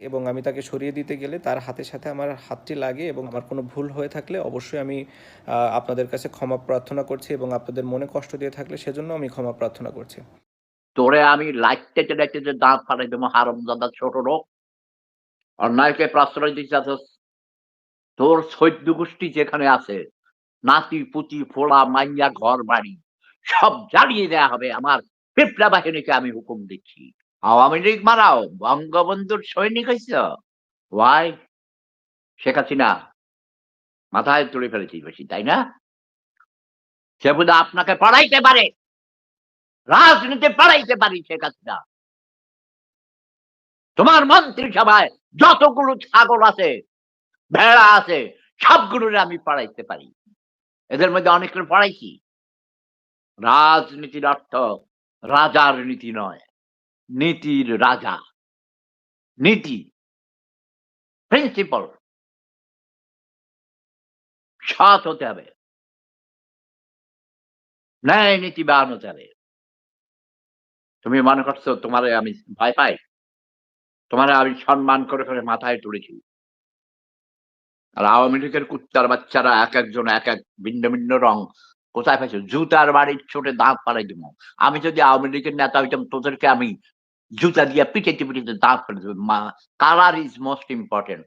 এবং আমি তাকে সরিয়ে দিতে গেলে তার হাতের সাথে আমার হাতটি লাগে এবং আমার কোনো ভুল হয়ে থাকলে অবশ্যই আমি আপনাদের কাছে ক্ষমা প্রার্থনা করছি এবং আপনাদের মনে কষ্ট দিয়ে থাকলে সেজন্য আমি ক্ষমা প্রার্থনা করছি। তোরে আমি লাইটতে লাইটতে দাঁত ফাটাই দেবো, হারম দাদা ছোট লোক। অন্যায়কে প্রশ্রয় দিতে। তোর সৈদ্য গোষ্ঠী যেখানে আছে, নাতি, পুতি ফোড়া মাইয়া ঘর বাড়ি সব জ্বালিয়ে দেয়া হবে আমার। পিপড়া বাহিনীকে আমি হুকুম দিচ্ছি। আওয়ামী লীগ মারাও, বঙ্গবন্ধুর সৈনিক হয়েছ ওয়াই? শেখ হাসিনা মাথায় তুলে ফেলেছি বেশি, তাই না? সে বোধ আপনাকে পড়াইতে পারে। রাজনীতি পড়াইতে পারি, শেখ হাসিনা। তোমার মন্ত্রিসভায় যতগুলো ছাগল আছে, ভেড়া আছে, সবগুলোর আমি পড়াইতে পারি। এদের মধ্যে অনেকের পড়াইছি। রাজনীতির অর্থ রাজার নীতি নয়। নীতির রাজা। নীতি। প্রিন্সিপাল সৎ হতে হবে। ন্যায় নীতিবান হতে হবে তুমি মনে করছ তোমারে আমি ভয় পাই? তোমারে আমি সম্মান করে করে মাথায় তুলেছি। আর আওয়ামী লীগের কুত্তার বাচ্চারা এক একজন এক এক ভিন্ন ভিন্ন রং। কোথায় পাইছো? জুতার বাড়ির ছোটে দাঁত পাড়াই দিব। আমি যদি আওয়ামী লীগের নেতা হইতাম, তোদেরকে আমি jutta, the appetitive of the dark. color is most important.